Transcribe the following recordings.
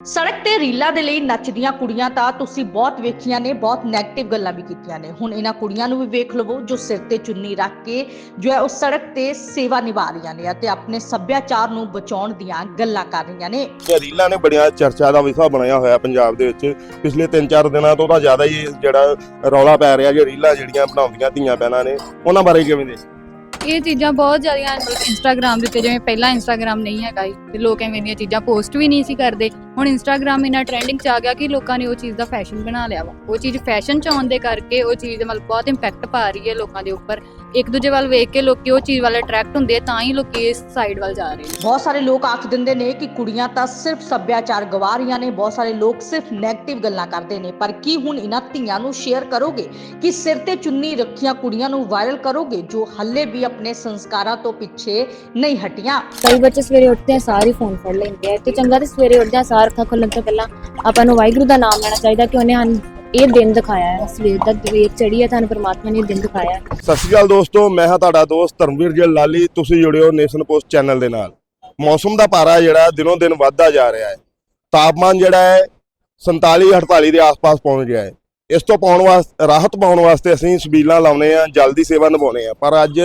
ਸੜਕ ਤੇ ਰੀਲਾਂ ਦੇ ਲਈ ਨੱਚਦੀਆਂ ਕੁੜੀਆਂ ਤਾਂ ਤੁਸੀਂ ਬਹੁਤ ਵੇਖੀਆਂ ਨੇ, ਬਹੁਤ 네ਗੇਟਿਵ ਗੱਲਾਂ ਵੀ ਕੀਤੀਆਂ ਨੇ। ਹੁਣ ਇਹਨਾਂ ਕੁੜੀਆਂ ਨੂੰ ਵੀ ਵੇਖ ਲਵੋ, ਜੋ ਸਿਰ ਤੇ ਚੁੰਨੀ ਰੱਖ ਕੇ ਜੋ ਹੈ ਉਸ ਸੜਕ ਤੇ ਸੇਵਾ ਨਿਭਾ ਰਹੀਆਂ ਨੇ ਅਤੇ ਆਪਣੇ ਸੱਭਿਆਚਾਰ ਨੂੰ ਬਚਾਉਣ ਦੀਆਂ ਗੱਲਾਂ ਕਰ ਰਹੀਆਂ ਨੇ। ਇਹ ਨੇ ਬੜੀਆਂ ਚਰਚਾ ਦਾ ਵਿਸ਼ਾ ਬਣਾਇਆ ਹੋਇਆ ਪੰਜਾਬ ਦੇ ਵਿੱਚ। ਪਿਛਲੇ 3-4 ਦਿਨਾਂ ਤੋਂ ਤਾਂ ਜ਼ਿਆਦਾ ਹੀ ਜਿਹੜਾ ਰੌਲਾ ਪੈ ਰਿਹਾ, ਜੇ ਰੀਲਾਂ ਜਿਹੜੀਆਂ ਬਣਾਉਂਦੀਆਂ ਧੀਆਂ ਪੈਣਾ ਨੇ, ਉਹਨਾਂ ਬਾਰੇ ਕਿਵੇਂ ਦੇ ਇਹ ਚੀਜ਼ਾਂ ਬਹੁਤ ਜ਼ਿਆਦਾ ਮਤਲਬ ਇੰਸਟਾਗ੍ਰam ਦੇ ਉੱਤੇ, ਜਿਵੇਂ ਪਹਿਲਾਂ ਇੰਸਟਾਗ੍ਰam ਨਹੀਂ ਹੈਗਾ ਸੀ, ਤੇ ਲੋਕ ਐਵੇਂ ਦੀਆਂ ਚੀਜ਼ਾਂ ਪੋਸਟ ਵੀ ਨਹੀਂ ਸੀ ਕਰਦੇ। ਹੁਣ ਇੰਸਟਾਗ੍ਰam ਇਹਨਾਂ ਟ੍ਰੈਂਡਿੰਗ 'ਚ ਆ ਗਿਆ ਕਿ ਲੋਕਾਂ ਨੇ ਉਹ ਚੀਜ਼ ਦਾ ਫੈਸ਼ਨ ਬਣਾ ਲਿਆ ਵਾ। ਉਹ ਚੀਜ਼ ਫੈਸ਼ਨ 'ਚ ਆਉਣ ਦੇ ਕਰਕੇ ਉਹ ਚੀਜ਼ ਮਤਲਬ ਬਹੁਤ ਇੰਪੈਕਟ ਪਾ ਰਹੀ ਹੈ ਲੋਕਾਂ ਦੇ ਉੱਪਰ। ਇੱਕ ਦੂਜੇ ਵੱਲ ਵੇਖ ਕੇ ਲੋਕੀ ਉਹ ਚੀਜ਼ ਵੱਲ ਅਟਰੈਕਟ ਹੁੰਦੇ ਆ ਤਾਂ ਹੀ ਲੋਕੀ ਇਸ ਸਾਈਡ ਵੱਲ ਜਾ ਰਹੇ ਨੇ। ਬਹੁਤ ਸਾਰੇ ਲੋਕ ਆਖ ਦਿੰਦੇ ਨੇ ਕਿ ਕੁੜੀਆਂ ਤਾਂ ਸਿਰਫ ਸੱਭਿਆਚਾਰ ਗਵਾ ਰਹੀਆਂ ਨੇ ਬਹੁਤ ਸਾਰੇ ਲੋਕ ਸਿਰਫ 네ਗੇਟਿਵ ਗੱਲਾਂ ਕਰਦੇ ਨੇ। ਪਰ ਕੀ ਹੁਣ ਇਹਨਾਂ ਧੀਆਂ ਨੂੰ ਸ਼ੇਅਰ ਕਰੋਗੇ? ਕਿ ਸਿਰ ਤੇ ਚੁੰਨੀ ਰੱਖੀਆਂ ਕੁੜੀਆਂ ਨੂੰ ਵਾਇਰਲ ਕਰੋਗੇ ਜੋ ਹੱਲੇ ਵੀ ਆਪਣੇ ਸੰਸਕਾਰਾਂ ਤੋਂ ਪਿੱਛੇ ਨਹੀਂ ਹਟੀਆਂ? ਕਈ ਬੱਚੇ ਸਵੇਰੇ ਉੱਠਦੇ ਆ ਸਾਰੇ ਫੋਨ ਫੜ ਲੈਂਦੇ ਆ। ਤੇ ਚੰਗਾ ਤੇ ਸਵੇਰੇ ਉੱਠਦੇ ਆ ਸਾਰ ਅੱਖਾਂ ਖੁੱਲਣ ਤੋਂ ਪਹਿਲਾਂ ਆਪਾਂ ਨੂੰ ਵਾਹਿਗੁਰੂ ਦਾ ਨਾਮ ਲੈਣਾ ਚਾਹੀਦਾ ਕਿ ਉਹਨੇ ਇਹ ਦਿਨ ਦਿਖਾਇਆ ਹੈ। ਸਵੇਰ ਦਾ ਦਵੇਰ ਚੜੀ ਹੈ, ਤੁਹਾਨੂੰ ਪ੍ਰਮਾਤਮਾ ਨੇ ਦਿਨ ਦਿਖਾਇਆ ਹੈ। ਸਤਿ ਸ਼੍ਰੀ ਅਕਾਲ ਦੋਸਤੋ, ਮੈਂ ਹਾਂ ਤੁਹਾਡਾ ਦੋਸਤ ਧਰਮਵੀਰ ਜੀ ਲਾਲੀ। ਤੁਸੀਂ ਜੁੜਿਓ ਨੇਸ਼ਨ ਪੋਸਟ ਚੈਨਲ ਦੇ ਨਾਲ। ਮੌਸਮ ਦਾ ਪਾਰਾ ਜਿਹੜਾ ਦਿਨੋਂ ਦਿਨ ਵੱਧਦਾ ਜਾ ਰਿਹਾ ਹੈ। ਤਾਪਮਾਨ ਜਿਹੜਾ ਹੈ 47 48 ਦੇ ਆਸ-ਪਾਸ ਪਹੁੰਚ ਗਿਆ ਹੈ। ਇਸ ਤੋਂ ਪਾਉਣ ਵਾਸਤੇ ਰਾਹਤ ਪਾਉਣ ਵਾਸਤੇ ਅਸੀਂ ਸਬੀਲਾਂ ਲਾਉਨੇ ਆ ਜਲ ਦੀ ਸੇਵਾ ਨਿਭਾਉਨੇ ਆ ਪਰ ਅੱਜ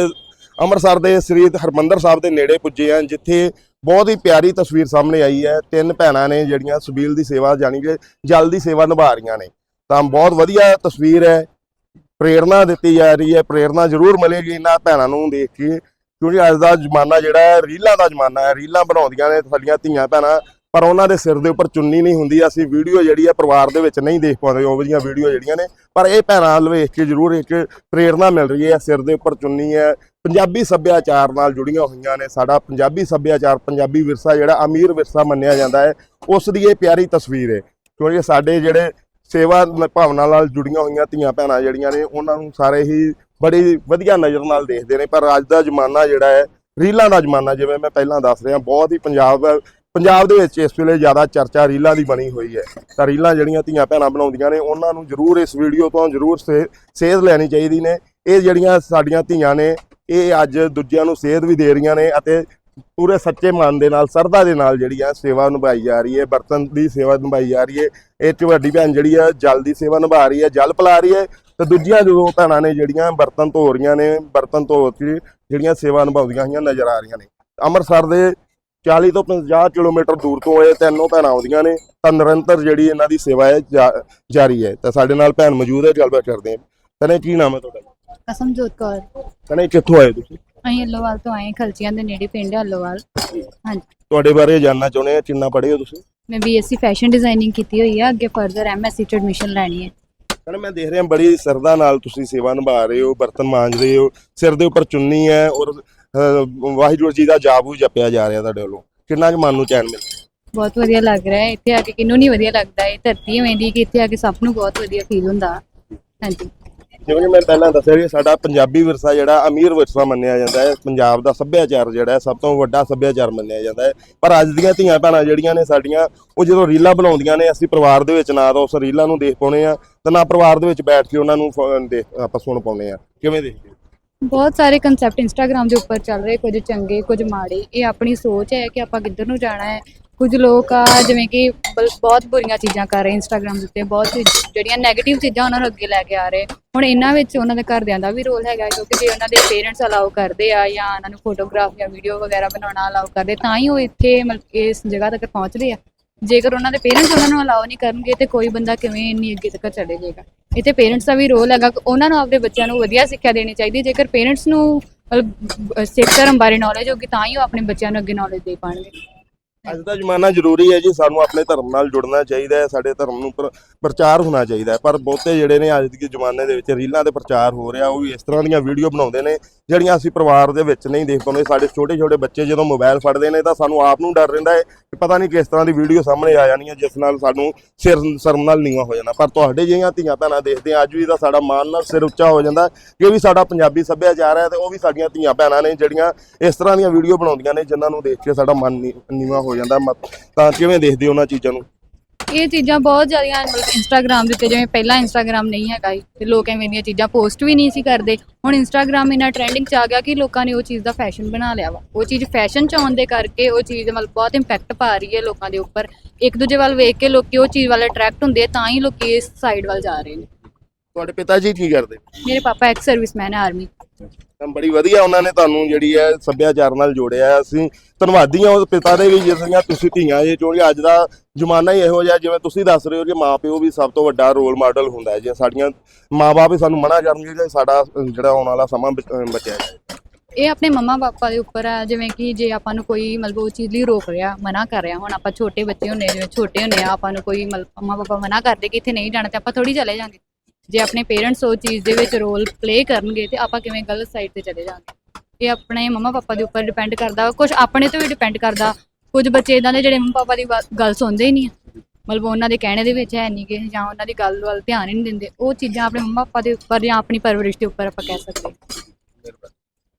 ਅੰਮ੍ਰਿਤਸਰ ਦੇ ਸ੍ਰੀ ਹਰਮੰਦਰ ਸਾਹਿਬ ਦੇ ਨੇੜੇ ਪੁੱਜੇ ਆ ਜਿੱਥੇ ਬਹੁਤ ਹੀ ਪਿਆਰੀ ਤਸਵੀਰ ਸਾਹਮਣੇ ਆਈ ਹੈ। ਤਿੰਨ ਭੈਣਾਂ ਨੇ ਜਿਹੜੀਆਂ ਸਬੀਲ ਦੀ ਸੇਵਾ, ਜਾਣੀ ਕਿ ਜਲ ਦੀ ਸੇਵਾ ਨਿਭਾ ਰਹੀਆਂ ਨੇ। ਤਾਂ ਬਹੁਤ ਵਧੀਆ ਤਸਵੀਰ ਹੈ। ਪ੍ਰੇਰਣਾ ਦਿੱਤੀ ਜਾ ਰਹੀ ਹੈ। ਪ੍ਰੇਰਣਾ ਜ਼ਰੂਰ ਮਿਲੇਗੀ ਇਹਨਾਂ ਭੈਣਾਂ ਨੂੰ ਦੇਖ ਕੇ। ਕਿਉਂਕਿ ਅੱਜ ਦਾ ਜ਼ਮਾਨਾ ਜਿਹੜਾ ਹੈ, ਰੀਲਾਂ ਦਾ ਜ਼ਮਾਨਾ ਹੈ। ਰੀਲਾਂ ਬਣਾਉਂਦੀਆਂ ਨੇ ਸਾਡੀਆਂ ਧੀਆਂ ਭੈਣਾਂ, ਪਰ ਉਹਨਾਂ ਦੇ ਸਿਰ ਦੇ ਉੱਪਰ ਚੁੰਨੀ ਨਹੀਂ ਹੁੰਦੀ। ਅਸੀਂ ਵੀਡੀਓ ਜਿਹੜੀ ਹੈ ਪਰਿਵਾਰ ਦੇ ਵਿੱਚ ਨਹੀਂ ਦੇਖ ਪਾਉਂਦੇ। ਉਹ ਜਿਹੀਆਂ ਵੀਡੀਓ ਜਿਹੜੀਆਂ ਨੇ, ਪਰ ਇਹ ਭੈਣਾਂ ਵੇਖ ਕੇ ਜ਼ਰੂਰ ਇੱਕ ਪ੍ਰੇਰਣਾ ਮਿਲ ਰਹੀ ਹੈ। ਸਿਰ ਦੇ ਉੱਪਰ ਚੁੰਨੀ ਹੈ। ਪੰਜਾਬੀ ਸੱਭਿਆਚਾਰ ਨਾਲ ਜੁੜੀਆਂ ਹੋਈਆਂ ਨੇ ਸਾਡਾ ਪੰਜਾਬੀ ਸੱਭਿਆਚਾਰ, ਪੰਜਾਬੀ ਵਿਰਸਾ ਜਿਹੜਾ ਅਮੀਰ ਵਿਰਸਾ ਮੰਨਿਆ ਜਾਂਦਾ ਹੈ। ਉਸ ਦੀ ਇਹ ਪਿਆਰੀ ਤਸਵੀਰ ਹੈ। ਕਿਉਂਕਿ ਸਾਡੇ ਜਿਹੜੇ ਸੇਵਾ ਭਾਵਨਾ ਨਾਲ ਜੁੜੀਆਂ ਹੋਈਆਂ ਧੀਆਂ ਭੈਣਾਂ ਜਿਹੜੀਆਂ ਨੇ, ਉਹਨਾਂ ਨੂੰ ਸਾਰੇ ਹੀ ਬੜੀ ਵਧੀਆ ਨਜ਼ਰ ਨਾਲ ਦੇਖਦੇ ਨੇ। ਪਰ ਅੱਜ ਦਾ ਜ਼ਮਾਨਾ ਜਿਹੜਾ ਹੈ, ਰੀਲਾਂ ਦਾ ਜ਼ਮਾਨਾ, ਜਿਵੇਂ ਮੈਂ ਪਹਿਲਾਂ ਦੱਸ ਰਿਹਾ, ਬਹੁਤ ਹੀ ਪੰਜਾਬ ਪੰਜਾਬ ਦੇ ਵਿੱਚ ਇਸ ਵੇਲੇ ਜ਼ਿਆਦਾ ਚਰਚਾ ਰੀਲਾਂ ਦੀ ਬਣੀ ਹੋਈ ਹੈ। ਤਾਂ ਰੀਲਾਂ ਜਿਹੜੀਆਂ ਧੀਆਂ ਭੈਣਾਂ ਬਣਾਉਂਦੀਆਂ ਨੇ, ਉਹਨਾਂ ਨੂੰ ਜ਼ਰੂਰ ਇਸ ਵੀਡੀਓ ਤੋਂ ਜ਼ਰੂਰ ਸੇ- ਸੇਧ ਲੈਣੀ ਚਾਹੀਦੀ ਨੇ। ਇਹ ਜਿਹੜੀਆਂ ਸਾਡੀਆਂ ਧੀਆਂ ਨੇ, ਇਹ ਅੱਜ ਦੂਜਿਆਂ ਨੂੰ ਸੇਧ ਵੀ ਦੇ ਰਹੀਆਂ ਨੇ ਅਤੇ ਪੂਰੇ ਸੱਚੇ ਮਨ ਦੇ ਨਾਲ ਸਰਦਾ ਦੇ ਨਾਲ ਜਿਹੜੀ ਆ ਸੇਵਾ ਨਿਭਾਈ ਜਾ ਰਹੀ ਹੈ ਬਰਤਨ ਦੀ ਸੇਵਾ ਨਿਭਾਈ ਜਾ ਰਹੀ ਹੈ। ਇਹ 'ਚ ਵੱਡੀ ਭੈਣ ਜਿਹੜੀ ਆ ਜਲ ਦੀ ਸੇਵਾ ਨਿਭਾ ਰਹੀ ਹੈ ਜਲ ਪਿਲਾ ਰਹੀ ਹੈ। ਤੇ ਦੂਜੀਆਂ ਜੋ ਭੈਣਾਂ ਨੇ ਜਿਹੜੀਆਂ ਬਰਤਨ ਧੋ ਰਹੀਆਂ ਨੇ ਬਰਤਨ ਧੋ ਕੇ ਜਿਹੜੀਆਂ ਸੇਵਾ ਨਿਭਾਉਂਦੀਆਂ ਹੋਈਆਂ ਨਜ਼ਰ ਆ ਰਹੀਆਂ ਨੇ। ਅੰਮ੍ਰਿਤਸਰ ਦੇ 40 ਤੋਂ 50 ਕਿਲੋਮੀਟਰ ਦੂਰ ਤੋਂ ਇਹ ਤਿੰਨੋਂ ਭੈਣਾਂ ਆਉਂਦੀਆਂ ਨੇ। ਤਾਂ ਨਿਰੰਤਰ ਜਿਹੜੀ ਇਹਨਾਂ ਦੀ ਸੇਵਾ ਹੈ ਜਾਰੀ ਹੈ। ਤਾਂ ਸਾਡੇ ਨਾਲ ਭੈਣ ਮੌਜੂਦ ਹੈ ਗੱਲਬਾਤ ਕਰਦੇ ਹਾਂ। ਕਹਿੰਦੇ ਕੀ ਨਾਮ ਹੈ ਤੁਹਾਡਾ? ਕਸਮਜੋਤ ਕੌਰ। ਕਹਿੰਦੇ ਕਿੱਥੋਂ ਆਏ ਤੁਸੀਂ? ਅਸੀਂ ਅੱਲੋਵਾਲ ਤੋਂ ਆਏ ਖਲਚੀਆਂ ਦੇ ਨੇੜੇ ਪਿੰਡ ਹੈ ਅੱਲੋਵਾਲ। ਹਾਂਜੀ। ਤੁਹਾਡੇ ਬਾਰੇ ਜਾਨਣਾ ਚਾਹੁੰਦੇ ਆ ਕਿੰਨਾ ਪੜ੍ਹੇ ਹੋ ਤੁਸੀਂ? ਮੈਂ ਬੀਐਸਸੀ ਫੈਸ਼ਨ ਡਿਜ਼ਾਈਨਿੰਗ ਕੀਤੀ ਹੋਈ ਹੈ ਅੱਗੇ ਫਰਦਰ ਐਮਐਸਸੀ ਚ ਐਡਮਿਸ਼ਨ ਲੈਣੀ ਹੈ। ਕਹਿੰਦੇ ਮੈਂ ਦੇਖ ਰਿਹਾ ਬੜੀ ਸਰਦਾ ਨਾਲ ਤੁਸੀਂ ਸੇਵਾ ਨਿਭਾ ਰਹੇ ਹੋ ਬਰਤਨ ਮਾਂਜ ਰਹੇ ਹੋ ਸਿਰ ਦੇ ਉੱਪਰ ਚੁੰਨੀ ਹੈ ਔਰ ਅਹ, ਵਾਹਿਗੁਰੂ ਜੀ ਦਾ ਜਾਪੂ ਜਪਿਆ ਜਾ ਰਿਹਾ ਤੁਹਾਡੇ ਵੱਲੋਂ। ਕਿੰਨਾ ਕੁ ਮਨ ਨੂੰ ਚੈਨ ਮਿਲਦਾ ਬਹੁਤ ਵਧੀਆ ਲੱਗ ਰਿਹਾ ਹੈ ਇੱਥੇ ਆ ਕੇ ਕਿਹਨੂੰ ਨਹੀਂ ਵਧੀਆ ਲੱਗਦਾ ਇਹ ਧਰਤੀ ਐਵੇਂ ਦੀ ਕਿ ਇੱਥੇ ਆ ਕੇ ਸਭ ਨੂੰ ਬਹੁਤ ਵਧੀਆ ਫੀਲ ਹੁੰਦਾ। ਹਾਂਜੀ। ਜਿਵੇਂ ਕਿ ਮੈਂ ਪਹਿਲਾਂ ਦੱਸਿਆ ਕਿ ਸਾਡਾ ਪੰਜਾਬੀ ਵਿਰਸਾ ਜਿਹੜਾ ਅਮੀਰ ਵਿਰਸਾ ਮੰਨਿਆ ਜਾਂਦਾ ਹੈ, ਪੰਜਾਬ ਦਾ ਸੱਭਿਆਚਾਰ ਜਿਹੜਾ ਸਭ ਤੋਂ ਵੱਡਾ ਸੱਭਿਆਚਾਰ ਮੰਨਿਆ ਜਾਂਦਾ ਹੈ। ਪਰ ਅੱਜ ਦੀਆਂ ਧੀਆਂ ਭੈਣਾਂ ਜਿਹੜੀਆਂ ਨੇ ਸਾਡੀਆਂ, ਉਹ ਜਦੋਂ ਰੀਲਾਂ ਬਣਾਉਂਦੀਆਂ ਨੇ, ਅਸੀਂ ਪਰਿਵਾਰ ਦੇ ਵਿੱਚ ਨਾ ਤਾਂ ਉਸ ਰੀਲਾਂ ਨੂੰ ਦੇਖ ਪਾਉਣੇ ਆ ਤੇ ਨਾ ਪਰਿਵਾਰ ਦੇ ਵਿੱਚ ਬੈਠ ਕੇ ਉਹਨਾਂ ਨੂੰ ਦੇਖ, ਆਪਾਂ ਸੁਣ ਪਾਉਣੇ ਆ ਕਿਵੇਂ ਦੇਖਦੇ ਹੋ? ਬਹੁਤ ਸਾਰੇ ਕਨਸੈਪਟ ਇੰਸਟਾਗ੍ਰam ਦੇ ਉੱਪਰ ਚੱਲ ਰਹੇ, ਕੁਝ ਚੰਗੇ, ਕੁਝ ਮਾੜੇ। ਇਹ ਆਪਣੀ ਸੋਚ ਹੈ ਕਿ ਆਪਾਂ ਕਿੱਧਰ ਨੂੰ ਜਾਣਾ ਹੈ ਕੁਝ ਲੋਕ ਆ, ਜਿਵੇਂ ਕਿ ਬਲ- ਬਹੁਤ ਬੁਰੀਆਂ ਚੀਜ਼ਾਂ ਕਰ ਰਹੇ ਇੰਸਟਾਗ੍ਰam ਦੇ ਉੱਤੇ, ਬਹੁਤ ਚੀਜ਼- ਜਿਹੜੀਆਂ ਨੈਗੇਟਿਵ ਚੀਜ਼ਾਂ ਉਹਨਾਂ ਨੂੰ ਅੱਗੇ ਲੈ ਕੇ ਆ ਰਹੇ। ਹੁਣ ਇਹਨਾਂ ਵਿੱਚ ਉਹਨਾਂ ਦੇ ਘਰਦਿਆਂ ਦਾ ਵੀ ਰੋਲ ਹੈਗਾ, ਕਿਉਂਕਿ ਜੇ ਉਹਨਾਂ ਦੇ ਪੇਰੈਂਟਸ ਅਲਾਉ ਕਰਦੇ ਆ ਜਾਂ ਉਹਨਾਂ ਨੂੰ ਫੋਟੋਗ੍ਰਾਫ ਜਾਂ ਵੀਡੀਓ ਵਗੈਰਾ ਬਣਾਉਣਾ ਅਲਾਉ ਕਰਦੇ, ਤਾਂ ਹੀ ਉਹ ਇੱਥੇ ਮਤਲਬ ਇਸ ਜਗ੍ਹਾ ਤੱਕ ਪਹੁੰਚਦੇ ਆ। ਜੇਕਰ ਉਹਨਾਂ ਦੇ ਪੇਰੈਂਟਸ ਉਹਨਾਂ ਨੂੰ ਅਲਾਉ ਨਹੀਂ ਕਰਨਗੇ, ਤੇ ਕੋਈ ਬੰਦਾ ਕਿਵੇਂ ਇੰਨੀ ਅੱਗੇ ਤੱਕ ਚਲੇ ਜਾਏਗਾ? ਇੱਥੇ ਪੇਰੈਂਟਸ ਦਾ ਵੀ ਰੋਲ ਹੈਗਾ ਕਿ ਉਹਨਾਂ ਨੂੰ ਆਪਣੇ ਬੱਚਿਆਂ ਨੂੰ ਵਧੀਆ ਸਿੱਖਿਆ ਦੇਣੀ ਚਾਹੀਦੀ ਹੈ ਜੇਕਰ ਪੇਰੈਂਟਸ ਨੂੰ ਮਤਲਬ ਅਹ ਸਿੱਖ ਧਰਮ ਬਾਰੇ ਨੌਲੇਜ ਹੋਗੀ ਤਾਂ ਹੀ ਉਹ ਆਪਣੇ ਬੱਚਿਆਂ ਨੂੰ ਅੱਗੇ ਨੌਲੇਜ ਦੇ ਪਾਣਗੇ। ਅੱਜ ਦਾ ਜ਼ਮਾਨਾ ਜ਼ਰੂਰੀ ਹੈ ਜੀ, ਸਾਨੂੰ ਆਪਣੇ ਧਰਮ ਨਾਲ ਜੁੜਨਾ ਚਾਹੀਦਾ ਹੈ, ਸਾਡੇ ਧਰਮ ਨੂੰ ਪ੍ਰ- ਪ੍ਰਚਾਰ ਹੋਣਾ ਚਾਹੀਦਾ ਹੈ, ਪਰ ਬਹੁਤੇ ਜਿਹੜੇ ਨੇ ਅੱਜ ਦੇ ਜ਼ਮਾਨੇ ਦੇ ਵਿੱਚ ਰੀਲਾਂ ਦੇ ਪ੍ਰਚਾਰ ਹੋ ਰਿਹਾ, ਉਹ ਵੀ ਇਸ ਤਰ੍ਹਾਂ ਦੀਆਂ ਵੀਡੀਓ ਬਣਾਉਂਦੇ ਨੇ, ਜਿਹੜੀਆਂ ਅਸੀਂ ਪਰਿਵਾਰ ਦੇ ਵਿੱਚ ਨਹੀਂ ਦੇਖ ਪਾਉਂਦੇ, ਸਾਡੇ ਛੋਟੇ ਛੋਟੇ ਬੱਚੇ ਜਦੋਂ ਮੋਬਾਈਲ ਫੜਦੇ ਨੇ ਤਾਂ ਸਾਨੂੰ ਆਪ ਨੂੰ ਡਰ ਰਹਿੰਦਾ ਹੈ ਕਿ ਪਤਾ ਨਹੀਂ ਕਿਸ ਤਰ੍ਹਾਂ ਦੀ ਵੀਡੀਓ ਸਾਹਮਣੇ ਆ ਜਾਣੀ ਹੈ, ਜਿਸ ਨਾਲ ਸਾਨੂੰ ਸਿਰ ਸ਼ਰਮ ਨਾਲ ਨੀਵਾ ਹੋ ਜਾਣਾ ਪਰ ਤੁਹਾਡੇ ਜਿਹੀਆਂ ਧੀਆਂ ਭੈਣਾਂ ਦੇਖਦੇ ਆ ਅੱਜ ਵੀ ਤਾਂ ਸਾਡਾ ਮਾਣ ਨਾਲ ਸਿਰ ਉੱਚਾ ਹੋ ਜਾਂਦਾ ਕਿ ਇਹ ਵੀ ਸਾਡਾ ਪੰਜਾਬੀ ਸੱਭਿਆਚਾਰ ਹੈ ਤੇ ਉਹ ਵੀ ਸਾਡੀਆਂ ਧੀਆਂ ਭੈਣਾਂ ਨੇ ਜਿਹੜੀਆਂ ਇਸ ਤਰ੍ਹਾਂ ਦੀਆਂ ਵੀਡੀਓ ਬਣਾਉਂਦੀਆਂ ਨੇ, ਜਿਨ੍ਹਾਂ ਨੂੰ ਦੇਖ ਕੇ ਸਾਡਾ ਮਨ ਨੀ- ਨੀਵਾਂ ਹੋ ਜਾਂਦਾ ਮ- ਤਾਂ ਕਿਵੇਂ ਦੇਖਦੇ ਹੋ ਉਹਨਾਂ ਚੀਜ਼ਾਂ ਨੂੰ? ਇਹ ਚੀਜ਼ਾਂ ਬਹੁਤ ਜ਼ਿਆਦੀਆਂ ਮਤਲਬ ਇੰਸਟਾਗ੍ਰam ਦੇ ਉੱਤੇ ਜਿਵੇਂ ਪਹਿਲਾਂ ਇੰਸਟਾਗ੍ਰam ਨਹੀਂ ਹੈਗਾ ਸੀ ਤੇ ਲੋਕ ਐਵੇਂ ਦੀਆਂ ਚੀਜ਼ਾਂ ਪੋਸਟ ਵੀ ਨਹੀਂ ਸੀ ਕਰਦੇ। ਹੁਣ ਇੰਸਟਾਗ੍ਰam ਇਹਨਾਂ ਟ੍ਰੈਂਡਿੰਗ 'ਚ ਆ ਗਿਆ ਕਿ ਲੋਕਾਂ ਨੇ ਉਹ ਚੀਜ਼ ਦਾ ਫੈਸ਼ਨ ਬਣਾ ਲਿਆ ਵਾ। ਉਹ ਚੀਜ਼ ਫੈਸ਼ਨ 'ਚ ਆਉਣ ਦੇ ਕਰਕੇ ਉਹ ਚੀਜ਼ ਮਤਲਬ ਬਹੁਤ ਇੰਪੈਕਟ ਪਾ ਰਹੀ ਹੈ ਲੋਕਾਂ ਦੇ ਉੱਪਰ। ਇੱਕ ਦੂਜੇ ਵੱਲ ਵੇਖ ਕੇ ਲੋਕੀ ਉਹ ਚੀਜ਼ ਵੱਲ ਅਟਰੈਕਟ ਹੁੰਦੇ ਆ, ਤਾਂ ਹੀ ਲੋਕੀ ਇਸ ਸਾਈਡ ਵੱਲ ਜਾ ਰਹੇ ਨੇ। ਤੁਹਾਡੇ ਪਿਤਾ ਜੀ ਕੀ ਕਰਦੇ? ਮੇਰੇ ਪਾਪਾ ਐਕਸ ਸਰਵਿਸਮੈਨ ਹੈ ਆਰਮੀ ਬੜੀ ਵਧੀਆ ਉਹਨਾਂ ਨੇ ਤੁਹਾਨੂੰ ਜਿਹੜੀ ਹੈ ਸੱਭਿਆਚਾਰ ਨਾਲ ਜੋੜਿਆ ਹੈ। ਅਸੀਂ ਧੰਨਵਾਦੀ ਹਾਂ ਉਸ ਪਿਤਾ ਦੇ ਵੀ ਜਿਸਆਂ ਤੁਸੀਂ ਧੀਆਂ ਇਹ ਕਿਉਂਕਿ ਅੱਜ ਦਾ ਜ਼ਮਾਨਾ ਹੀ ਇਹੋ ਜਿਹਾ, ਜਿਵੇਂ ਤੁਸੀਂ ਦੱਸ ਰਹੇ ਹੋ ਕਿ ਮਾਪਿਓ ਵੀ ਸਭ ਤੋਂ ਵੱਡਾ ਰੋਲ ਮਾਡਲ ਹੁੰਦਾ ਹੈ। ਜੇ ਸਾਡੀਆਂ ਮਾਪੇ ਵੀ ਸਾਨੂੰ ਮਨਾ ਕਰਨਗੇ ਕਿ ਸਾਡਾ ਜਿਹੜਾ ਆਉਣ ਵਾਲਾ ਸਮਾਂ ਬਚਿਆ ਜਾਏ। ਇਹ ਆਪਣੇ ਮੰਮਾ ਪਾਪਾ ਦੇ ਉੱਪਰ ਆ ਜਿਵੇਂ ਕਿ ਜੇ ਆਪਾਂ ਨੂੰ ਕੋਈ ਮਤਲਬ ਉਹ ਚੀਜ਼ ਲਈ ਰੋਕ ਰਿਹਾ, ਮਨਾ ਕਰ ਰਿਹਾ, ਹੁਣ ਆਪਾਂ ਛੋਟੇ ਬੱਚੇ ਹੁੰਨੇ ਜਿਵੇਂ ਛੋਟੇ ਹੁੰਨੇ ਆ, ਆਪਾਂ ਨੂੰ ਕੋਈ ਮਤਲਬ ਮੰਮਾ ਪਾਪਾ ਮਨਾ ਕਰਦੇ ਕਿ ਇੱਥੇ ਨਹੀਂ ਜਾਣਾ ਤੇ ਆਪਾਂ ਥੋੜੀ ਚਲੇ ਜਾਾਂਗੇ। ਜੇ ਆਪਣੇ ਪੇਰੈਂਟਸ ਉਹ ਚੀਜ਼ ਦੇ ਵਿੱਚ ਰੋਲ ਪਲੇ ਕਰਨਗੇ ਤੇ ਆਪਾਂ ਕਿਵੇਂ ਗਲਤ ਸਾਈਡ ਤੇ ਚਲੇ ਜਾਾਂਗੇ ਇਹ ਆਪਣੇ ਮੰਮਾ ਪਾਪਾ ਦੇ ਉੱਪਰ ਡਿਪੈਂਡ ਕਰਦਾ ਕੁਝ ਆਪਣੇ ਤੋਂ ਵੀ ਡਿਪੈਂਡ ਕਰਦਾ। ਕੁਝ ਬੱਚੇ ਇਦਾਂ ਦੇ ਜਿਹੜੇ ਮੰਮਾ ਪਾਪਾ ਦੀ ਗੱਲ ਸੁਣਦੇ ਹੀ ਨਹੀਂ ਮਤਲਬ ਉਹਨਾਂ ਦੇ ਕਹਿਣੇ ਦੇ ਵਿੱਚ ਹੈ ਨਹੀਂ ਕਿ ਜਾਂ ਉਹਨਾਂ ਦੀ ਗੱਲ ਵੱਲ ਧਿਆਨ ਹੀ ਨਹੀਂ ਦਿੰਦੇ। ਉਹ ਚੀਜ਼ਾਂ ਆਪਣੇ ਮੰਮਾ ਪਾਪਾ ਦੇ ਉੱਪਰ ਜਾਂ ਆਪਣੀ ਪਰਵਰਿਸ਼ ਦੇ ਉੱਪਰ ਆਪਾਂ ਕਹਿ ਸਕਦੇ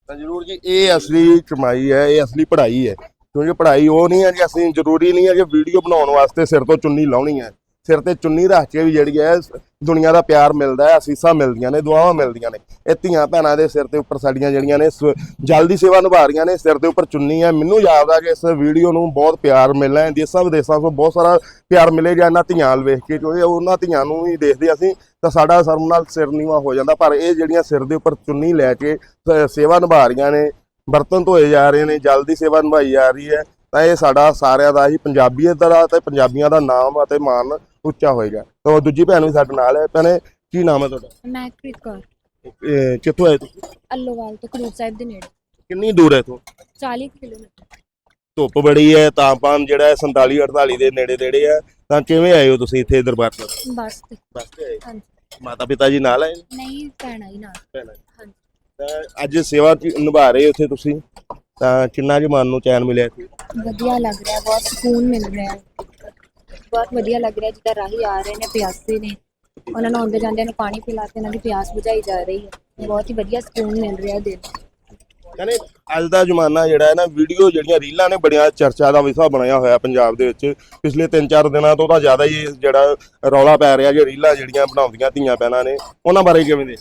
ਤਾਂ ਜ਼ਰੂਰ ਜੀ, ਇਹ ਅਸਲੀ ਕਮਾਈ ਹੈ, ਇਹ ਅਸਲੀ ਪੜ੍ਹਾਈ ਹੈ। ਕਿਉਂਕਿ ਪੜ੍ਹਾਈ ਉਹ ਨਹੀਂ ਹੈ ਕਿ ਅਸੀਂ ਜ਼ਰੂਰੀ ਨਹੀਂ ਹੈ ਕਿ ਵੀਡੀਓ ਬਣਾਉਣ ਵਾਸਤੇ ਸਿਰ ਤੋਂ ਚੁੰਨੀ ਲਾਉਣੀ ਹੈ। ਸਿਰ ਤੇ ਚੁੰਨੀ ਰੱਖ ਕੇ ਵੀ ਜਿਹੜੀ ਹੈ ਦੁਨੀਆ ਦਾ ਪਿਆਰ ਮਿਲਦਾ ਹੈ, ਅਸੀਸਾਂ ਮਿਲਦੀਆਂ ਨੇ, ਦੁਆਵਾਂ ਮਿਲਦੀਆਂ ਨੇ। ਇਹ ਧੀਆਂ ਭੈਣਾਂ ਦੇ ਸਿਰ ਤੇ ਉੱਪਰ ਸਾਡੀਆਂ ਜਿਹੜੀਆਂ ਨੇ ਜਲਦੀ ਸੇਵਾ ਨਿਭਾ ਰਹੀਆਂ ਨੇ, ਸਿਰ ਦੇ ਉੱਪਰ ਚੁੰਨੀ ਹੈ। ਮੈਨੂੰ ਯਾਦ ਆ ਕਿ ਇਸ ਵੀਡੀਓ ਨੂੰ ਬਹੁਤ ਪਿਆਰ ਮਿਲਣਾ ਹੈ। ਦੇਸਾਂ ਵਿਦੇਸਾਂ ਤੋਂ ਬਹੁਤ ਸਾਰਾ ਪਿਆਰ ਮਿਲੇਗਾ ਇਹਨਾਂ ਧੀਆਂ ਵੱਲ ਵੇਖ ਕੇ, ਕਿਉਂਕਿ ਉਹਨਾਂ ਧੀਆਂ ਨੂੰ ਵੀ ਦੇਖਦੇ ਅਸੀਂ, ਤਾਂ ਸਾਡਾ ਸ਼ਰਮ ਨਾਲ ਸਿਰ ਨੀਵਾ ਹੋ ਜਾਂਦਾ। ਪਰ ਇਹ ਜਿਹੜੀਆਂ ਸਿਰ ਦੇ ਉੱਪਰ ਚੁੰਨੀ ਲੈ ਕੇ ਸ- ਸੇਵਾ ਨਿਭਾ ਰਹੀਆਂ ਨੇ, ਬਰਤਨ ਧੋਏ ਜਾ ਰਹੇ ਨੇ ਜਲਦੀ ਸੇਵਾ ਨਿਭਾਈ ਜਾ ਰਹੀ ਹੈ, ਤਾਂ ਇਹ ਸਾਡਾ ਸਾਰਿਆਂ ਦਾ ਹੀ, ਪੰਜਾਬੀਅਤ ਦਾ ਤੇ ਪੰਜਾਬੀਆਂ ਦਾ ਨਾਮ ਅਤੇ ਮਾਣ ਉੱਚਾ ਹੋਏਗਾ। ਤਾਂ ਦੂਜੀ ਭੈਣ ਵੀ ਸਾਡੇ ਨਾਲ ਹੈ। ਭੈਣੇ ਕੀ ਨਾਮ ਹੈ ਤੁਹਾਡਾ? ਮੈਂ ਪ੍ਰੀਤ ਕੌਰ। ਇਹ ਕਿੱਥੋਂ ਆਏ ਤੁਸੀਂ? ਅੱਲੋਵਾਲ ਤੋਂ ਖਡੂਰ ਸਾਹਿਬ ਦੇ ਨੇੜੇ। ਕਿੰਨੀ ਦੂਰ ਹੈ ਇੱਥੋਂ? 40 ਕੁ ਕਿਲੋਮੀਟਰ। ਧੁੱਪ ਬੜੀ ਹੈ ਤਾਪਮਾਨ ਜਿਹੜਾ ਹੈ 47 48 ਦੇ ਨੇੜੇ ਤੇੜੇ ਹੈ। ਤਾਂ ਕਿਵੇਂ ਆਏ ਹੋ ਤੁਸੀਂ ਇੱਥੇ ਦਰਬਾਰ ਸਾਹਿਬ? ਬੱਸ ਤੇ। ਬੱਸ ਤੇ ਆਏ? ਹਾਂਜੀ। ਮਾਤਾ ਪਿਤਾ ਜੀ ਨਾਲ ਆਏ? ਨਹੀਂ ਭੈਣਾ ਹੀ ਨਾਲ। ਭੈਣਾਂ ਜੀ। ਹਾਂਜੀ। ਤਾਂ ਅੱਜ ਸੇਵਾ ਨਿਭਾ ਰਹੇ ਹੋ ਇੱਥੇ ਤੁਸੀਂ? ਤਾਂ ਕਿੰਨਾ ਮਨ ਨੂੰ ਚੈਨ ਮਿਲਿਆ ਵਧੀਆ ਲੱਗ ਰਿਹਾ ਬਹੁਤ ਸਕੂਨ ਮਿਲ ਰਿਹਾ। ਹੈ ਬਹੁਤ ਵਧੀਆ ਲੱਗ ਰਿਹਾ ਜਿੱਦਾਂ ਰਾਹੀ ਆ ਰਹੇ ਨੇ, ਪਿਆਸੇ ਨੇ। ਉਹਨਾਂ ਨੂੰ ਆਉਂਦੇ ਜਾਂਦੇ ਨੂੰ ਪਾਣੀ ਪਿਲਾ ਕੇ ਉਹਨਾਂ ਦੀ ਪਿਆਸ ਬੁਝਾਈ ਜਾ ਰਹੀ ਹੈ। ਬਹੁਤ ਹੀ ਵਧੀਆ ਸਕੂਨ ਮਿਲ ਰਿਹਾ ਦਿਲ ਕਹਿੰਦੇ ਅੱਜ ਦਾ ਜ਼ਮਾਨਾ ਜਿਹੜਾ ਹੈ ਨਾ, ਵੀਡੀਓ ਜਿਹੜੀਆਂ ਰੀਲਾਂ ਨੇ, ਬੜੀਆਂ ਚਰਚਾ ਦਾ ਵਿਸ਼ਾ ਬਣਿਆ ਹੋਇਆ ਪੰਜਾਬ ਦੇ ਵਿੱਚ। ਪਿਛਲੇ 3-4 ਦਿਨਾਂ ਤੋਂ ਤਾਂ ਜ਼ਿਆਦਾ ਹੀ ਜਿਹੜਾ ਰੌਲਾ ਪੈ ਰਿਹਾ ਕਿ ਰੀਲਾਂ ਜਿਹੜੀਆਂ ਬਣਾਉਂਦੀਆਂ ਧੀਆਂ ਪੈਣਾ ਨੇ, ਉਹਨਾਂ ਬਾਰੇ ਕਿਵੇਂ ਦੇ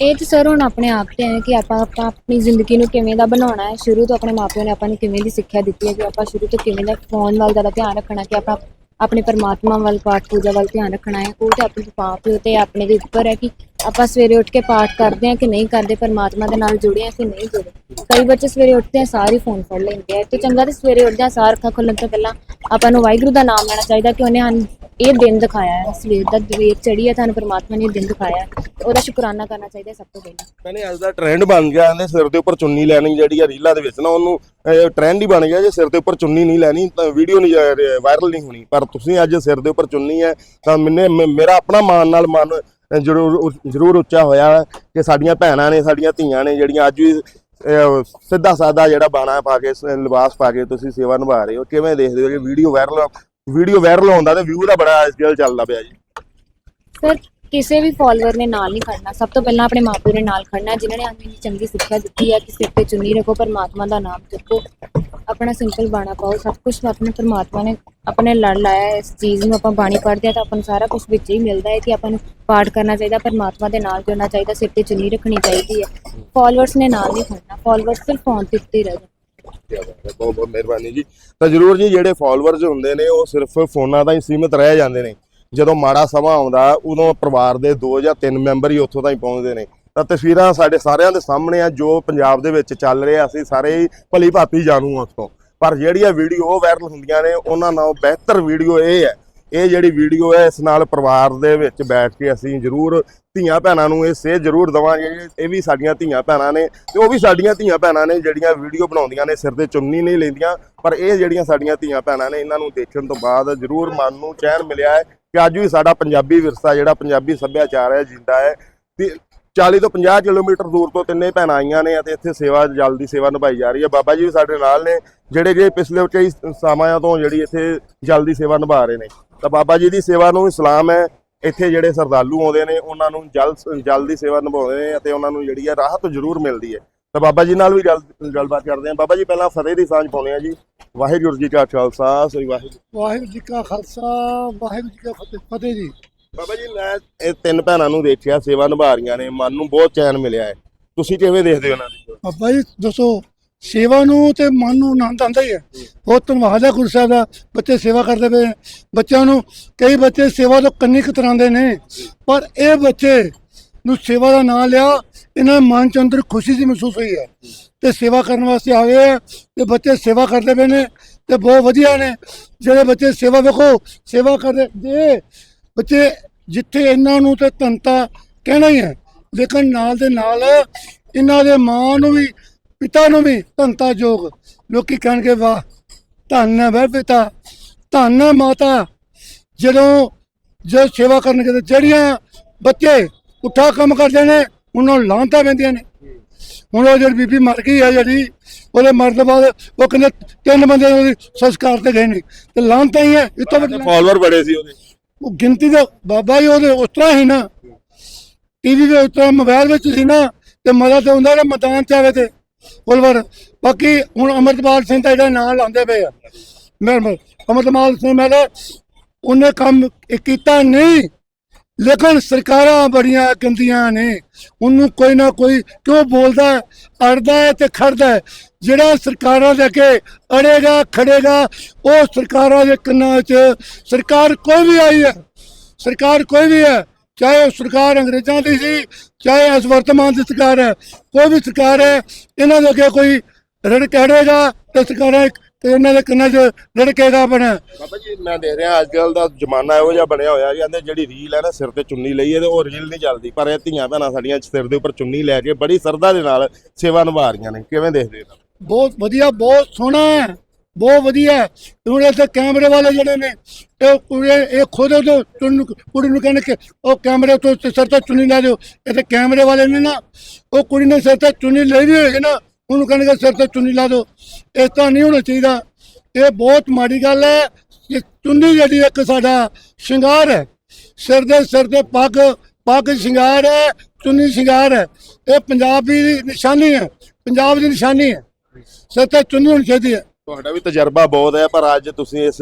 ਇਹ ਤਾਂ ਸਰ ਹੁਣ ਆਪਣੇ ਆਪ ਤੇ ਹੈ ਕਿ ਆਪਾਂ ਆਪਾਂ ਆਪਣੀ ਜ਼ਿੰਦਗੀ ਨੂੰ ਕਿਵੇਂ ਦਾ ਬਣਾਉਣਾ ਹੈ। ਸ਼ੁਰੂ ਤੋਂ ਆਪਣੇ ਮਾਪਿਆਂ ਨੇ ਆਪਾਂ ਨੂੰ ਕਿਵੇਂ ਦੀ ਸਿੱਖਿਆ ਦਿੱਤੀ ਹੈ ਕਿ ਆਪਾਂ ਸ਼ੁਰੂ ਤੋਂ ਕਿਵੇਂ ਦਾ ਫੋਨ ਵੱਲ ਜ਼ਿਆਦਾ ਧਿਆਨ ਰੱਖਣਾ ਕਿ ਆਪਾਂ ਆਪਣੇ ਪਰਮਾਤਮਾ ਵੱਲ, ਪਾਠ ਪੂਜਾ ਵੱਲ ਧਿਆਨ ਰੱਖਣਾ ਹੈ। ਉਹ ਤੇ ਆਪਣੇ ਪਾਪ ਤੇ ਆਪਣੇ ਦੇ ਉੱਪਰ ਹੈ ਕਿ ਆਪਾਂ ਸਵੇਰੇ ਉੱਠ ਕੇ ਪਾਠ ਕਰਦੇ ਹਾਂ ਕਿ ਨਹੀਂ ਕਰਦੇ, ਪਰਮਾਤਮਾ ਦੇ ਨਾਲ ਜੁੜੇ ਹਾਂ ਕਿ ਨਹੀਂ ਜੁੜੇ। ਕਈ ਬੱਚੇ ਸਵੇਰੇ ਉੱਠਦੇ ਆ, ਸਾਰੇ ਫੋਨ ਫੜ ਲੈਂਦੇ ਆ। ਤੇ ਚੰਗਾ ਤੇ ਸਵੇਰੇ ਉੱਠਦੇ ਆ ਸਾਰ ਅੱਖਾਂ ਖੁੱਲਣ ਤੋਂ ਪਹਿਲਾਂ ਆਪਾਂ ਨੂੰ ਵਾਹਿਗੁਰੂ ਦਾ ਨਾਮ ਲੈਣਾ ਚਾਹੀਦਾ ਕਿ ਉਹਨੇ ਸਾਨੂੰ ਇਹ ਦਿਨ ਦਿਖਾਇਆ ਹੈ। ਸਵੇਰ ਦਾ ਦਵੇਰ ਚੜੀ ਹੈ, ਤੁਹਾਨੂੰ ਪਰਮਾਤਮਾ ਨੇ ਇਹ ਦਿਨ ਦਿਖਾਇਆ ਉਹਦਾ ਸ਼ੁਕਰਾਨਾ ਕਰਨਾ ਚਾਹੀਦਾ ਸਭ ਤੋਂ ਪਹਿਲਾਂ। ਕਹਿੰਦੇ ਅੱਜ ਦਾ ਟ੍ਰੈਂਡ ਬਣ ਗਿਆ, ਇਹਨੇ ਸਿਰ ਦੇ ਉੱਪਰ ਚੁੰਨੀ ਲੈਣੀ, ਜਿਹੜੀ ਆ ਰੀਲਾਂ ਦੇ ਵਿੱਚ ਨਾ, ਉਹਨੂੰ ਟ੍ਰੈਂਡ ਹੀ ਬਣ ਗਿਆ ਜੇ ਸਿਰ ਦੇ ਉੱਪਰ ਚੁੰਨੀ ਨਹੀਂ ਲੈਣੀ, ਤਾਂ ਵੀਡੀਓ ਨਹੀਂ ਵਾਇਰਲ ਨਹੀਂ ਹੋਣੀ। ਪਰ ਤੁਸੀਂ ਅੱਜ ਸਿਰ ਦੇ ਉੱਪਰ ਚੁੰਨੀ ਹੈ, ਤਾਂ ਮੈਨੇ ਮੇਰਾ ਆਪਣਾ ਮਾਨ ਨਾਲ ਮਨ ਜ਼ਰੂਰ ਉ- ਜ਼ਰੂਰ ਉੱਚਾ ਹੋਇਆ ਕਿ ਸਾਡੀਆਂ ਭੈਣਾਂ ਨੇ, ਸਾਡੀਆਂ ਧੀਆਂ ਨੇ ਜਿਹੜੀਆਂ ਅੱਜ ਵੀ ਸਿੱਧਾ ਸਾਦਾ ਜਿਹੜਾ ਬਾਣਾ ਪਾ ਕੇ ਲਿਬਾਸ ਪਾ ਕੇ ਤੁਸੀਂ ਸੇਵਾ ਨਿਭਾ ਰਹੇ ਹੋ। ਕਿਵੇਂ ਦੇਖਦੇ ਹੋ ਕਿ ਵੀਡੀਓ ਵਾਇਰਲ ਵੀਡੀਓ ਵਾਇਰਲ ਹੋਣ ਤੇ ਵਿਊ ਦਾ ਬੜਾ ਅੱਜ ਚੱਲਦਾ ਪਿਆ ਜੀ। ਸਰ, ਕਿਸੇ ਵੀ ਫਾਲੋਅਰ ਨੇ ਨਾਲ ਨਹੀਂ ਖੜਨਾ। ਸਭ ਤੋਂ ਪਹਿਲਾਂ ਆਪਣੇ ਮਾਪੇ ਦੇ ਨਾਲ ਖੜਨਾ, ਜਿਨ੍ਹਾਂ ਨੇ ਸਾਨੂੰ ਚੰਗੀ ਸਿੱਖਿਆ ਦਿੱਤੀ ਹੈ ਕਿ ਸਿਰ ਤੇ ਚੁੰਨੀ ਰੱਖੋ, ਪਰਮਾਤਮਾ ਦਾ ਨਾਮ ਜਪੋ। ਆਪਣਾ ਸਿੰਪਲ ਬਾਣਾ ਪਾਓ, ਸਭ ਕੁਝ ਆਪਣੇ ਪਰਮਾਤਮਾ ਨੇ ਆਪਣੇ ਲੜ ਲਾਇਆ ਇਸ ਚੀਜ਼ ਨੂੰ ਆਪਾਂ ਬਾਣੀ ਪੜ੍ਹਦੇ ਹਾਂ ਤਾਂ ਆਪਾਂ ਨੂੰ ਸਾਰਾ ਕੁਝ ਵਿੱਚ ਹੀ ਮਿਲਦਾ ਹੈ ਕਿ ਆਪਾਂ ਨੂੰ ਪਾਠ ਕਰਨਾ ਚਾਹੀਦਾ, ਪਰਮਾਤਮਾ ਦੇ ਨਾਲ ਜੁੜਨਾ ਚਾਹੀਦਾ, ਸਿਰ ਤੇ ਚੁੰਨੀ ਰੱਖਣੀ ਚਾਹੀਦੀ ਹੈ। ਫਾਲੋਅਰਸ ਨੇ ਨਾਲ ਨਹੀਂ ਖੜਨਾ ਫਾਲੋਅਰਸ ਸਿਰਫ ਫੋਨ ਤੇ ਉੱਤੇ ਰਹਿ ਜਾਣ। ਬਹੁਤ ਬਹੁਤ ਮਿਹਰਬਾਨੀ ਜੀ। ਤਾਂ ਜਰੂਰ ਜੀ, ਜਿਹੜੇ ਫਾਲੋਅਰਸ ਹੁੰਦੇ ਨੇ, ਉਹ ਸਿਰਫ ਫੋਨਾਂ ਤਾਂ ਹੀ ਸੀਮਿਤ ਰਹਿ ਜਾਂਦੇ ਨੇ। ਜਦੋਂ ਮਾੜਾ ਸਮਾਂ ਆਉਂਦਾ, ਉਦੋਂ ਪਰਿਵਾਰ ਦੇ ਦੋ ਜਾਂ ਤਿੰਨ ਮੈਂਬਰ ਹੀ ਉੱਥੋਂ ਤਾਈਂ ਪਹੁੰਚਦੇ ਨੇ। ਤਸਵੀਰਾਂ ਸਾਡੇ ਸਾਰਿਆਂ ਦੇ ਸਾਹਮਣੇ ਆ, ਜੋ ਪੰਜਾਬ ਦੇ ਵਿੱਚ ਚੱਲ ਰਿਹਾ ਅਸੀਂ ਸਾਰੇ ਭਲੀ ਭਾਪੀ ਜਾਣੂ ਹਾਂ ਉਸ ਤੋਂ ਪਰ ਜਿਹੜੀਆਂ ਵੀਡੀਓ ਵਾਇਰਲ ਹੁੰਦੀਆਂ ਨੇ, ਉਹਨਾਂ ਨਾਲੋਂ ਬਿਹਤਰ ਵੀਡੀਓ ਇਹ ਹੈ। ਇਹ ਜਿਹੜੀ ਵੀਡੀਓ ਹੈ, ਇਸ ਨਾਲ ਪਰਿਵਾਰ ਦੇ ਵਿੱਚ ਬੈਠ ਕੇ ਅਸੀਂ ਜ਼ਰੂਰ ਧੀਆਂ ਭੈਣਾਂ ਨੂੰ ਇਹ ਸੇਧ ਜ਼ਰੂਰ ਦਵਾਂਗੇ। ਇਹ ਵੀ ਸਾਡੀਆਂ ਧੀਆਂ ਭੈਣਾਂ ਨੇ ਤੇ ਉਹ ਵੀ ਸਾਡੀਆਂ ਧੀਆਂ ਭੈਣਾਂ ਨੇ ਜਿਹੜੀਆਂ ਵੀਡੀਓ ਬਣਾਉਂਦੀਆਂ ਨੇ, ਸਿਰ ਤੇ ਚੁੰਨੀ ਨਹੀਂ ਲੈਂਦੀਆਂ, ਪਰ ਇਹ ਜਿਹੜੀਆਂ ਸਾਡੀਆਂ ਧੀਆਂ ਭੈਣਾਂ ਨੇ, ਇਹਨਾਂ ਨੂੰ ਦੇਖਣ ਤੋਂ ਬਾਅਦ ਜ਼ਰੂਰ ਮਨ ਨੂੰ ਚੈਨ ਮਿਲਿਆ ਹੈ ਕਿ ਅੱਜ ਵੀ ਸਾਡਾ ਪੰਜਾਬੀ ਵਿਰਸਾ, ਜਿਹੜਾ ਪੰਜਾਬੀ ਸੱਭਿਆਚਾਰ ਹੈ, ਜਿੰਦਾ ਹੈ। ਤੇ 40 ਤੋਂ 50 ਕਿਲੋਮੀਟਰ ਦੂਰ ਤੋਂ ਤਿੰਨੇ ਭੈਣਾਂ ਆਈਆਂ ਨੇ ਅਤੇ ਇੱਥੇ ਸੇਵਾ ਜਲ ਦੀ ਸੇਵਾ ਨਿਭਾਈ ਜਾ ਰਹੀ ਹੈ। ਬਾਬਾ ਜੀ ਵੀ ਸਾਡੇ ਨਾਲ ਨੇ, ਜਿਹੜੇ ਕਿ ਪਿਛਲੇ ਕਈ ਸਮਾਂ ਤੋਂ ਜਿਹੜੀ ਇੱਥੇ ਜਲ ਦੀ ਸੇਵਾ ਨਿਭਾ ਰਹੇ ਨੇ। ਤਾਂ ਬਾਬਾ ਜੀ ਦੀ ਸੇਵਾ ਨੂੰ ਵੀ ਸਲਾਮ ਹੈ। ਇੱਥੇ ਜਿਹੜੇ ਸਰਦਾਲੂ ਆਉਂਦੇ ਨੇ, ਉਹਨਾਂ ਨੂੰ ਜਲ ਜਲ ਦੀ ਸੇਵਾ ਨਿਭਾਉਂਦੇ ਨੇ ਅਤੇ ਉਹਨਾਂ ਨੂੰ ਜਿਹੜੀ ਹੈ ਰਾਹਤ ਜ਼ਰੂਰ ਮਿਲਦੀ ਹੈ। ਤਾਂ ਬਾਬਾ ਜੀ ਨਾਲ ਵੀ ਗੱਲ, ਗੱਲਬਾਤ ਕਰਦੇ ਹਾਂ। ਬਾਬਾ ਜੀ, ਪਹਿਲਾਂ ਫਤਿਹ ਦੀ ਸਾਂਝ ਪਾਉਣੇ ਆ ਜੀ। ਵਾਹਿਗੁਰੂ ਜੀ ਕਾ ਖਾਲਸਾ, ਸ੍ਰੀ ਵਾਹਿਗੁਰੂ ਵਾਹਿਗੁਰੂ ਜੀ ਕਾ ਖਾਲਸਾ, ਵਾਹਿਗੁਰੂ ਜੀ ਕੀ ਫਤਿਹ ਫਤਿਹ ਜੀ। ਬਾਬਾ ਜੀ, ਮੈਂ ਇਹ ਤਿੰਨ ਭੈਣਾਂ ਨੂੰ ਦੇਖਿਆ, ਸੇਵਾ ਨਿਭਾ ਰਹੀਆਂ ਨੇ, ਮਨ ਨੂੰ ਬਹੁਤ ਚੈਨ ਮਿਲਿਆ ਹੈ। ਤੁਸੀਂ ਕਿਵੇਂ ਦੇਖਦੇ ਹੋ ਉਹਨਾਂ ਦੀ ਬਾਬਾ ਜੀ, ਦੱਸੋ, ਸੇਵਾ ਨੂੰ ਤੇ ਮਨ ਨੂੰ ਆਨੰਦ ਆਉਂਦਾ ਹੀ ਹੈ। ਬਹੁਤ ਧੰਨਵਾਦ ਹੈ ਗੁਰੂ ਸਾਹਿਬ ਦਾ, ਬੱਚੇ ਸੇਵਾ ਕਰਦੇ ਪਏ ਬੱਚਿਆਂ ਨੂੰ, ਕਈ ਬੱਚੇ ਸੇਵਾ ਤੋਂ ਕੰਨੀ ਕਤਰਾਉਂਦੇ ਨੇ। ਪਰ ਇਹ ਬੱਚੇ ਨੂੰ ਸੇਵਾ ਦਾ ਨਾਂ ਲਿਆ, ਇਹਨਾਂ ਦੇ ਮਨ ਚ ਅੰਦਰ ਖੁਸ਼ੀ ਜੀ ਮਹਿਸੂਸ ਹੋਈ ਹੈ। ਤੇ ਸੇਵਾ ਕਰਨ ਵਾਸਤੇ ਆ ਗਏ ਆ ਤੇ ਬੱਚੇ ਸੇਵਾ ਕਰਦੇ ਪਏ ਨੇ ਤੇ ਬਹੁਤ ਵਧੀਆ ਨੇ। ਜਿਹੜੇ ਬੱਚੇ ਸੇਵਾ ਵੇਖੋ, ਸੇਵਾ ਕਰਦੇ, ਜੇ ਬੱਚੇ, ਜਿੱਥੇ ਇਹਨਾਂ ਨੂੰ ਤੇ ਧੰਤਾ ਕਹਿਣਾ ਹੀ ਹੈ, ਲੇਕਿਨ ਨਾਲ ਦੇ ਨਾਲ ਇਹਨਾਂ ਦੇ ਮਾਂ ਨੂੰ ਵੀ, ਪਿਤਾ ਨੂੰ ਵੀ ਧੰਤਾ ਜੋਗ। ਲੋਕੀ ਕਹਿਣਗੇ, ਵਾਹ, ਧੰਨ ਹੈ ਪਿਤਾ, ਧੰਨ ਹੈ ਮਾਤਾ। ਜਦੋਂ ਜੋ ਸੇਵਾ ਕਰਨ ਤੇ ਜਿਹੜੀਆਂ ਬੱਚੇ ਉੱਠਾ ਕੰਮ ਕਰਦੇ ਨੇ, ਉਹਨਾਂ ਨੂੰ ਲਾਂਤਾਂ ਪੈਂਦੀਆਂ ਨੇ। ਹੁਣ ਉਹ ਜਿਹੜੀ ਬੀਬੀ ਮਰ ਗਈ ਹੈ ਜਿਹੜੀ, ਉਹਦੇ ਮਰਨ ਤੋਂ ਬਾਅਦ ਉਹ ਕਹਿੰਦੇ, ਤਿੰਨ ਬੰਦੇ ਉਹਦੇ ਸੰਸਕਾਰ ਤੇ ਗਏ ਨੇ। ਤੇ ਲਾਂਤਾਂ ਹੀ ਹੈ, ਇਹ ਤੋਂ ਫਾਲੋਅਰ ਬੜੇ ਸੀ ਉਹਦੇ। ਉਹ ਗਿਣਤੀ ਦਾ ਬਾਬਾ ਜੀ ਉਹਦੇ ਉਸ ਤਰ੍ਹਾਂ ਹੀ ਨਾ। ਟੀਵੀ ਦੇ ਉੱਤੇ ਮੋਬਾਈਲ ਵਿੱਚ ਸੀ ਨਾ, ਤੇ ਮਜ਼ਾ ਤਾਂ ਹੁੰਦਾ ਨਾ ਮੈਦਾਨ ਚ ਆਵੇ ਤੇ। ਫੁੱਲਵਰ ਬਾਕੀ ਹੁਣ ਅਮਰਪਾਲ ਸਿੰਘ ਦਾ ਜਿਹੜਾ ਨਾਂ ਲਾਉਂਦੇ ਪਏ ਆ। ਮੈਂ ਮੈਂ- ਸਿੰਘ ਮੈਂ ਕਿਹਾ ਉਹਨੇ ਕੰਮ ਕੀਤਾ ਨਹੀਂ। ਲੇਕਿਨ ਸਰਕਾਰਾਂ ਬੜੀਆਂ ਗੰਦੀਆਂ ਨੇ। ਉਹਨੂੰ ਕੋਈ ਨਾ ਕੋਈ ਕਿਉਂ ਬੋਲਦਾ ਅੜਦਾ ਹੈ ਤੇ ਖੜਦਾ ਹੈ। ਜਿਹੜਾ ਸਰਕਾਰਾਂ ਦੇ ਅੱਗੇ ਅੜੇਗਾ, ਖੜੇਗਾ, ਉਹ ਸਰਕਾਰਾਂ ਦੇ ਕੰਨਾਂ 'ਚ ਸਰਕਾਰ ਕੋਈ ਵੀ ਆਈ ਹੈ, ਸਰਕਾਰ ਕੋਈ ਵੀ ਹੈ, ਚਾਹੇ ਉਹ ਸਰਕਾਰ ਅੰਗਰੇਜ਼ਾਂ ਦੀ ਸੀ, ਚਾਹੇ ਇਸ ਵਰਤਮਾਨ ਦੀ ਸਰਕਾਰ ਹੈ, ਕੋਈ ਵੀ ਸਰਕਾਰ ਹੈ, ਇਹਨਾਂ ਦੇ ਅੱਗੇ ਕੋਈ ਰੜਕੜੇਗਾ ਤੇ ਸਰਕਾਰਾਂ ਤੇ ਇਹਨਾਂ ਦੇ ਕੰਨਾਂ 'ਚ ਰੜਕੇਗਾ ਬਣਾ ਬਾਬਾ ਜੀ ਮੈਂ ਦੇਖ ਰਿਹਾ ਅੱਜ ਕੱਲ ਦਾ ਜ਼ਮਾਨਾ ਇਹੋ ਜਿਹਾ ਬਣਿਆ ਹੋਇਆ ਕਹਿੰਦੇ ਜਿਹੜੀ ਰੀਲ ਹੈ ਨਾ ਸਿਰ ਤੇ ਚੁੰਨੀ ਲਈ ਹੈ ਤੇ ਉਹ ਰੀਲ ਨਹੀਂ ਚੱਲਦੀ। ਪਰ ਇਹ ਧੀਆਂ ਭੈਣਾਂ ਸਾਡੀਆਂ ਸਿਰ ਦੇ ਉੱਪਰ ਚੁੰਨੀ ਲੈ ਕੇ ਬੜੀ ਸਰਦਾ ਦੇ ਨਾਲ ਸੇਵਾ ਨਿਭਾ ਰਹੀਆਂ ਨੇ। ਕਿਵੇਂ ਦੇਖਦੇ ਹੋ? ਬਹੁਤ ਵਧੀਆ ਬਹੁਤ ਸੋਹਣਾ ਹੈ। ਬਹੁਤ ਵਧੀਆ ਹੈ। ਹੁਣ ਇੱਥੇ ਕੈਮਰੇ ਵਾਲੇ ਜਿਹੜੇ ਨੇ ਇਹ ਕੁੜੀ ਇਹ ਖੁਦ ਉਹ ਚੁੰਨ ਕੁੜੀ ਨੂੰ ਕਹਿੰਦੇ ਕਿ ਉਹ ਕੈਮਰੇ ਤੋਂ ਸਿਰ ਤੇ ਚੁੰਨੀ ਲਾ ਦਿਓ ਇੱਥੇ ਕੈਮਰੇ ਵਾਲੇ ਨੇ ਨਾ ਉਹ ਕੁੜੀ ਨੇ ਸਿਰ ਤੇ ਚੁੰਨੀ ਲਈ ਵੀ ਹੋਏਗੀ ਨਾ ਉਹਨੂੰ ਕਹਿੰਦੇ ਸਿਰ ਤੇ ਚੁੰਨੀ ਲਾ ਦਿਓ। ਇਸ ਤਰ੍ਹਾਂ ਨਹੀਂ ਹੋਣਾ ਚਾਹੀਦਾ। ਇਹ ਬਹੁਤ ਮਾੜੀ ਗੱਲ ਹੈ ਕਿ ਚੁੰਨੀ ਜਿਹੜੀ ਇੱਕ ਸਾਡਾ ਸ਼ਿੰਗਾਰ ਹੈ। ਸਿਰ ਦੇ ਸਿਰ ਤੇ ਪੱਗ ਪੱਗ ਸ਼ਿੰਗਾਰ ਹੈ ਚੁੰਨੀ ਸ਼ਿੰਗਾਰ ਹੈ। ਇਹ ਪੰਜਾਬੀ ਦੀ ਨਿਸ਼ਾਨੀ ਹੈ। ਪੰਜਾਬ ਦੀ ਨਿਸ਼ਾਨੀ ਹੈ। ਸਿਰ ਤੇ ਚੁੰਨੀ ਹੋਣੀ ਚਾਹੀਦੀ ਹੈ। ਤੁਹਾਡਾ ਵੀ ਤਜਰਬਾ ਬਹੁਤ ਹੈ ਪਰ ਅੱਜ ਤੁਸੀਂ ਇਸ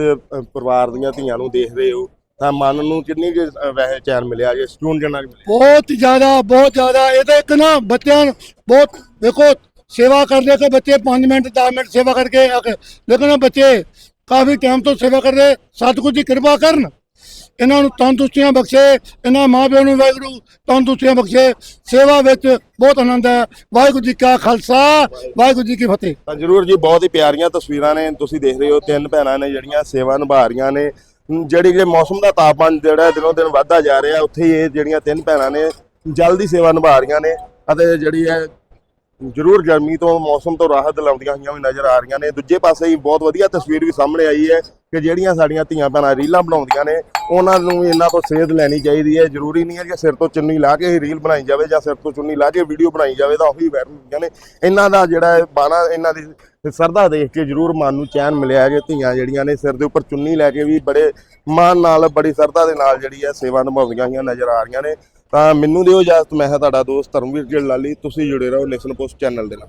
ਪਰਿਵਾਰ ਦੀਆਂ ਧੀਆਂ ਨੂੰ ਦੇਖ ਰਹੇ ਹੋ ਤਾਂ ਮਨ ਨੂੰ ਕਿੰਨੀ ਅ, ਵੈਸੇ ਚੈਨ ਮਿਲਿਆ ਜੇ ਸਕੂਨ ਜਨਾ ਮਿਲਿਆ? ਬਹੁਤ ਜ਼ਿਆਦਾ ਬਹੁਤ ਜ਼ਿਆਦਾ। ਇਹ ਤਾਂ ਇੱਕ ਨਾ ਬੱਚਿਆਂ ਬਹੁਤ ਦੇਖੋ ਸੇਵਾ ਕਰਦੇ ਕਿ ਬੱਚੇ 5 ਮਿੰਟ 10 ਮਿੰਟ ਸੇਵਾ ਕਰਕੇ ਆ ਕੇ ਲੇਕਿਨ ਬੱਚੇ। ਕਾਫੀ ਟਾਈਮ ਤੋਂ ਸੇਵਾ ਕਰਦੇ। ਸਤਿਗੁਰੂ ਦੀ ਕਿਰਪਾ ਕਰਨ। ਇਹਨਾਂ ਨੂੰ ਤੰਦਰੁਸਤੀਆਂ ਬਖਸ਼ੇ। ਇਹਨਾਂ ਮਾਪਿਆਂ ਨੂੰ ਵਾਹਿਗੁਰੂ ਤੰਦਰੁਸਤੀਆਂ ਬਖਸ਼ੇ। ਸੇਵਾ ਵਿੱਚ ਬਹੁਤ ਆਨੰਦ ਹੈ। ਵਾਹਿਗੁਰੂ ਜੀ ਕਾ ਖਾਲਸਾ। ਵਾਹਿਗੁਰੂ ਜੀ ਕੀ ਫਤਿਹ। ਤਾਂ ਜਰੂਰ ਜੀ, ਬਹੁਤ ਹੀ ਪਿਆਰੀਆਂ ਤਸਵੀਰਾਂ ਨੇ ਤੁਸੀਂ ਦੇਖ ਰਹੇ ਹੋ। ਤਿੰਨ ਭੈਣਾਂ ਨੇ ਜਿਹੜੀਆਂ ਸੇਵਾ ਨਿਭਾ ਰਹੀਆਂ ਨੇ। ਅਮ ਜਿਹੜੀ ਕਿ ਮੌਸਮ ਦਾ ਤਾਪਮਾਨ ਜਿਹੜਾ ਦਿਨੋਂ ਦਿਨ ਵੱਧਦਾ ਜਾ ਰਿਹਾ, ਉੱਥੇ ਹੀ ਇਹ ਜਿਹੜੀਆਂ ਤਿੰਨ ਭੈਣਾਂ ਨੇ ਜਲਦੀ ਸੇਵਾ ਨਿਭਾ ਰਹੀਆਂ ਨੇ। ਅਤੇ ਜਿਹੜੀ ਹੈ ਜਰੂਰ ਗਰਮੀ ਤੋਂ, ਮੌਸਮ ਤੋਂ ਰਾਹਤ ਦਿਲਾਉਂਦੀਆਂ ਹੋਈਆਂ ਵੀ ਨਜ਼ਰ ਆ ਰਹੀਆਂ ਨੇ। ਦੂਜੇ ਪਾਸੇ ਹੀ ਬਹੁਤ ਵਧੀਆ ਤਸਵੀਰ ਵੀ ਸਾਹਮਣੇ ਆਈ ਹੈ ਕਿ ਜਿਹੜੀਆਂ ਸਾਡੀਆਂ ਧੀਆਂ ਭੈਣਾਂ ਰੀਲਾਂ ਬਣਾਉਂਦੀਆਂ ਨੇ, ਉਹਨਾਂ ਨੂੰ ਵੀ ਇਹਨਾਂ ਤੋਂ ਸੇਧ ਲੈਣੀ ਚਾਹੀਦੀ ਹੈ। ਜ਼ਰੂਰੀ ਨਹੀਂ ਹੈ ਕਿ ਸਿਰ ਤੋਂ ਚੁੰਨੀ ਲਾ ਕੇ ਹੀ ਰੀਲ ਬਣਾਈ ਜਾਵੇ ਜਾਂ ਸਿਰ ਤੋਂ ਚੁੰਨੀ ਲਾ ਕੇ ਵੀਡੀਓ ਬਣਾਈ ਜਾਵੇ, ਤਾਂ ਉਹੀ ਵਾਇਰਲ ਹੁੰਦੀਆਂ ਨੇ। ਇਹਨਾਂ ਦਾ ਜਿਹੜਾ ਹੈ ਬਾਣਾ, ਇਹਨਾਂ ਦੀ ਸਰਦਾ ਦੇਖ ਕੇ ਜ਼ਰੂਰ ਮਨ ਨੂੰ ਚੈਨ ਮਿਲਿਆ ਹੈ ਕਿ ਧੀਆਂ ਜਿਹੜੀਆਂ ਨੇ ਸਿਰ ਦੇ ਉੱਪਰ ਚੁੰਨੀ ਲੈ ਕੇ ਵੀ ਬੜੇ ਮਾਣ ਨਾਲ, ਬੜੀ ਸਰਦਾ ਦੇ ਨਾਲ ਜਿਹੜੀ ਹੈ ਸੇਵਾ ਨਿਭਾਉਂਦੀਆਂ ਹੋਈਆਂ ਨਜ਼ਰ ਆ ਰਹੀਆਂ ਨੇ। ਤਾਂ ਮੈਨੂੰ ਦਿਓ ਇਜਾਜ਼ਤ, ਮੈਂ ਹਾਂ ਤੁਹਾਡਾ ਦੋਸਤ ਧਰਮਵੀਰ ਜੀ ਲਾਲੀ, ਤੁਸੀਂ ਜੁੜੇ ਰਹੋ ਨੈਸ਼ਨ ਪੋਸਟ ਚੈਨਲ ਦੇ ਨਾਲ।